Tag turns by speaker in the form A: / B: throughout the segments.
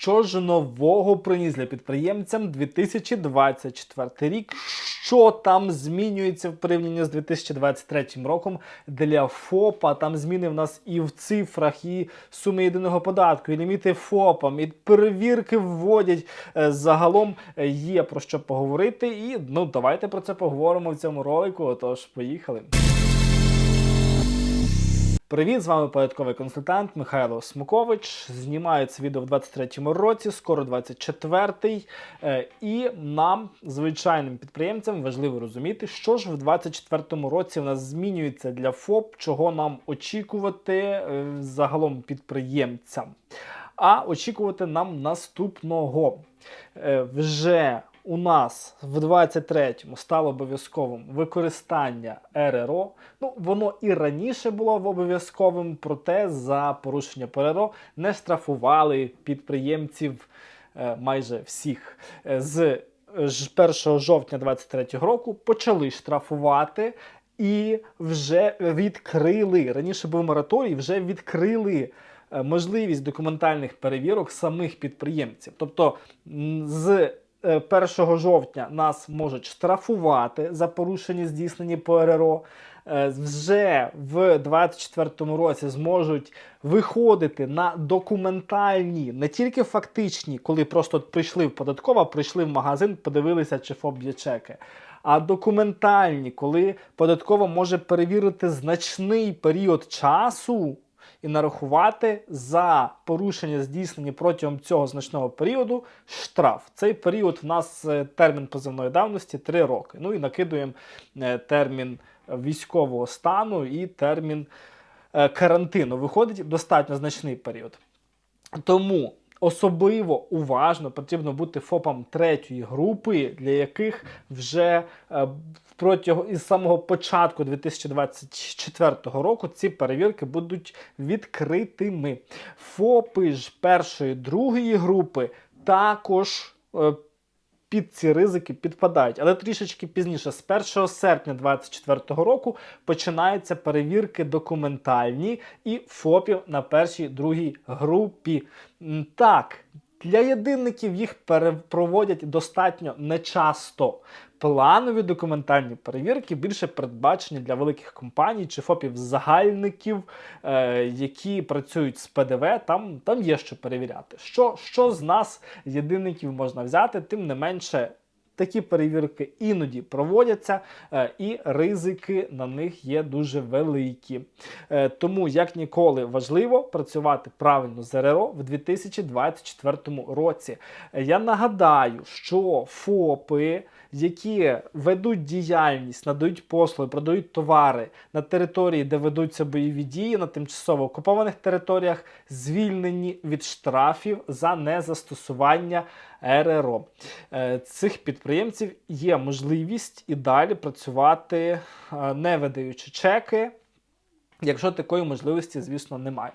A: що ж нового приніс для підприємцям 2024 рік? Що там змінюється в порівнянні з 2023 роком для ФОПа? Там зміни в нас і в цифрах, і суми єдиного податку, і ліміти ФОПам, і перевірки вводять. Е, Загалом е, є про що поговорити. І ну давайте про це поговоримо в цьому ролику. Отож, поїхали. Привіт, з вами податковий консультант Михайло Смукович. Знімаю це відео в 23-му році, скоро 24-й. Е, І нам, звичайним підприємцям, важливо розуміти, що ж в 24-му році в нас змінюється для ФОП, чого нам очікувати е, загалом підприємцям. А очікувати нам наступного. Е, Вже у нас в 23-му стало обов'язковим використання РРО. Ну, воно і раніше було обов'язковим, проте за порушення ПРРО не штрафували підприємців е, майже всіх. Е, З 1 жовтня 23 року почали штрафувати. І вже відкрили раніше був мораторій, вже відкрили е, можливість документальних перевірок самих підприємців. Тобто з е, 1 жовтня нас можуть штрафувати за порушення здійснені по РРО. Е, Вже в 2024 році зможуть виходити на документальні, не тільки фактичні, коли просто прийшли в податкова, прийшли в магазин, подивилися, чи ФОП б'є чеки. А документальні, коли податкова може перевірити значний період часу і нарахувати за порушення здійснені протягом цього значного періоду штраф. Цей період в нас е, термін позивної давності 3 роки. Ну і накидуємо е, термін військового стану і термін е, карантину. Виходить достатньо значний період. Тому особливо уважно потрібно бути ФОПам третьої групи, для яких вже е, протягом із самого початку 2024 року ці перевірки будуть відкритими. ФОПи ж першої другої групи також. Під ці ризики підпадають. Але трішечки пізніше, з 1 серпня 2024 року, починаються перевірки документальні і ФОПів на першій другій групі. Так, для єдинників їх перепроводять достатньо нечасто. Планові документальні перевірки більше передбачені для великих компаній чи ФОПів загальників, е, які працюють з ПДВ. Там, там є що перевіряти. Що, що з нас, єдинників, можна взяти, тим не менше. Такі перевірки іноді проводяться, е, і ризики на них є дуже великі. Е, Тому, як ніколи, важливо працювати правильно з РРО в 2024 році. Е, Я нагадаю, що ФОПи, які ведуть діяльність, надають послуги, продають товари на території, де ведуться бойові дії на тимчасово окупованих територіях, звільнені від штрафів за незастосування РРО. Е, Цих підприємців є можливість і далі працювати, е, не видаючи чеки, якщо такої можливості, звісно, немає.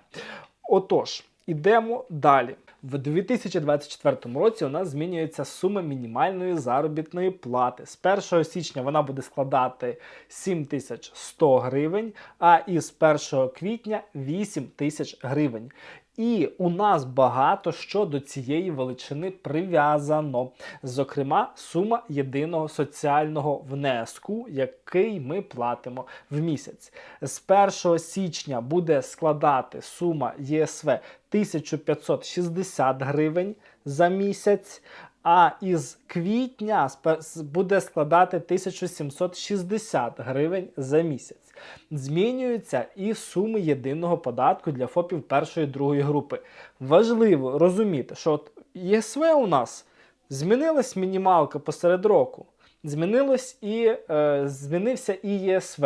A: Отож, ідемо далі. В 2024 році у нас змінюється сума мінімальної заробітної плати. З 1 січня вона буде складати 7100 гривень, а із 1 квітня 8000 гривень. І у нас багато що до цієї величини прив'язано. Зокрема, сума єдиного соціального внеску, який ми платимо в місяць. З 1 січня буде складати сума ЄСВ 1560 гривень за місяць. А із квітня буде складати 1760 гривень за місяць. Змінюються і суми єдиного податку для ФОПів першої другої групи. Важливо розуміти, що от ЄСВ у нас змінилась мінімалка посеред року, змінилось і, е, змінився і ЄСВ.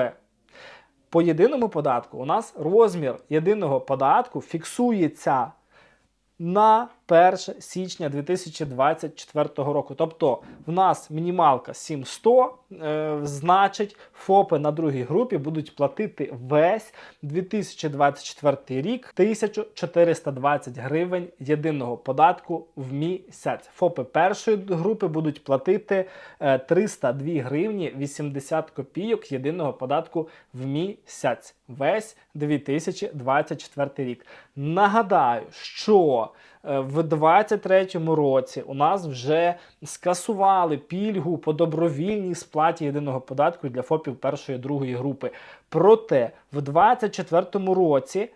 A: По єдиному податку у нас розмір єдиного податку фіксується на 1 січня 2024 року. Тобто в нас мінімалка 7100, е, значить ФОПи на другій групі будуть платити весь 2024 рік 1420 гривень єдиного податку в місяць. ФОПи першої групи будуть платити е, 302 гривні 80 копійок єдиного податку в місяць. Весь 2024 рік. Нагадаю, що е, в 23-му році у нас вже скасували пільгу по добровільній сплаті єдиного податку для ФОПів першої другої групи. Проте в 24-му році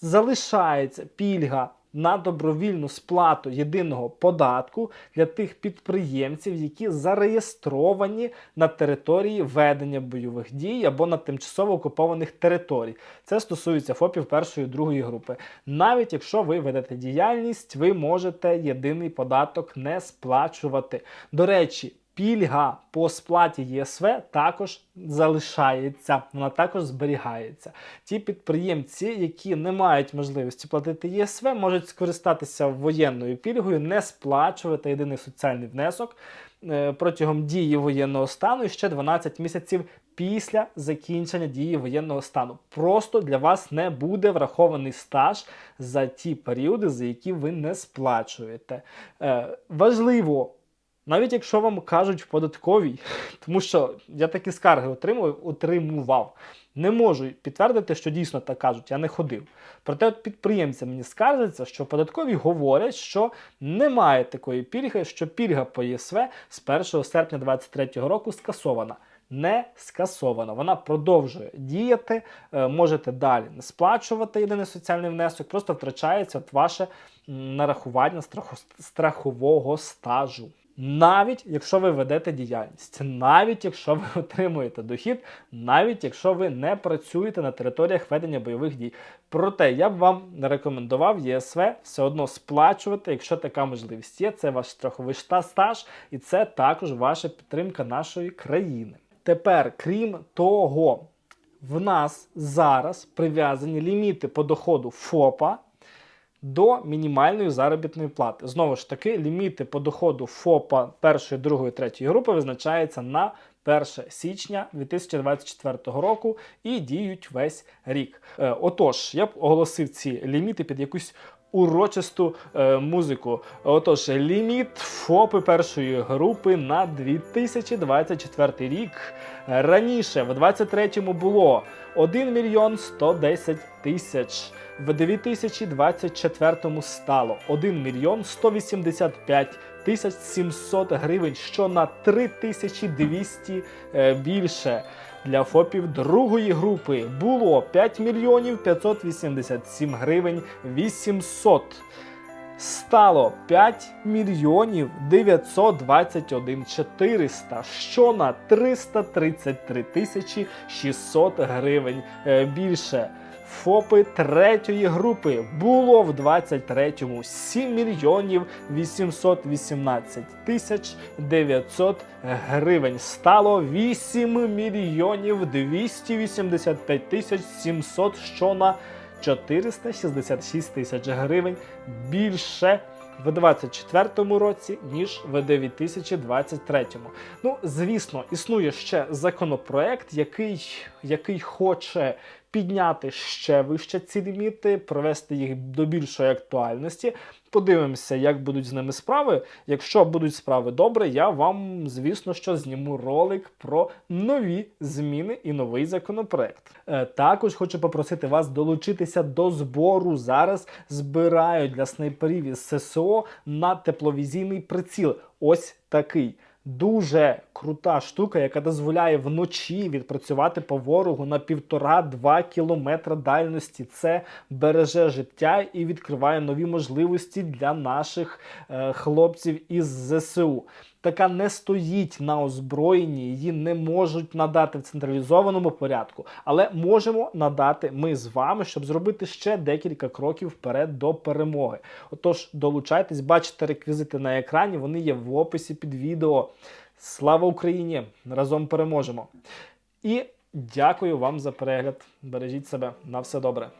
A: залишається пільга на добровільну сплату єдиного податку для тих підприємців, які зареєстровані на території ведення бойових дій або на тимчасово окупованих територій. Це стосується ФОПів першої і другої групи. Навіть якщо ви ведете діяльність, ви можете єдиний податок не сплачувати. До речі. Пільга по сплаті ЄСВ також залишається, вона також зберігається. Ті підприємці, які не мають можливості платити ЄСВ, можуть скористатися воєнною пільгою, не сплачувати єдиний соціальний внесок е, протягом дії воєнного стану і ще 12 місяців після закінчення дії воєнного стану. Просто для вас не буде врахований стаж за ті періоди, за які ви не сплачуєте. Е, важливо. Навіть якщо вам кажуть в податковій, тому що я такі скарги отримую, отримував. Не можу підтвердити, що дійсно так кажуть, я не ходив. Проте от підприємці мені скаржаться, що податкові говорять, що немає такої пільги, що пільга по ЄСВ з 1 серпня 2023 року скасована. Не скасована. Вона продовжує діяти, е, можете далі не сплачувати єдиний соціальний внесок, просто втрачається от ваше нарахування страхового стажу. Навіть якщо ви ведете діяльність, навіть якщо ви отримуєте дохід, навіть якщо ви не працюєте на територіях ведення бойових дій. Проте я б вам рекомендував ЄСВ все одно сплачувати, якщо така можливість є. Це ваш страховий стаж, і це також ваша підтримка нашої країни. Тепер, крім того, в нас зараз прив'язані ліміти по доходу ФОПа до мінімальної заробітної плати. Знову ж таки, ліміти по доходу ФОПа першої, другої, третьої групи визначаються на 1 січня 2024 року і діють весь рік. Е, отож, я б оголосив ці ліміти під якусь урочисту е, музику. Отож, ліміт ФОПи першої групи на 2024 рік. Раніше, в 2023 було 1 мільйон 110 тисяч. В 2024 стало 1 мільйон 185 тисяч 700 гривень, що на 3200 е, більше. Для ФОПів другої групи було 5 мільйонів 587 гривень 800. Стало 5 мільйонів 921 400, що на 333 тисячі 600 гривень е, більше. ФОПи третьої групи було в 23-му 7 мільйонів 818 тисяч 900 гривень. Стало 8 мільйонів 285 тисяч 700, що на 466 тисяч гривень більше в 2024 році, ніж в 2023. Ну, звісно, існує ще законопроект, який, який хоче підняти ще вище ці ліміти, провести їх до більшої актуальності. Подивимося, як будуть з ними справи. Якщо будуть справи добре, я вам, звісно, що зніму ролик про нові зміни і новий законопроект. Е, також хочу попросити вас долучитися до збору. Зараз збирають для снайперів із ССО на тепловізійний приціл. Ось такий. Дуже крута штука, яка дозволяє вночі відпрацювати по ворогу на півтора-два кілометра дальності. Це береже життя і відкриває нові можливості для наших е, хлопців із ЗСУ. Така не стоїть на озброєнні, її не можуть надати в централізованому порядку, але можемо надати ми з вами, щоб зробити ще декілька кроків вперед до перемоги. Отож, долучайтесь, бачите реквізити на екрані, вони є в описі під відео. Слава Україні! Разом переможемо! І дякую вам за перегляд. Бережіть себе на все добре.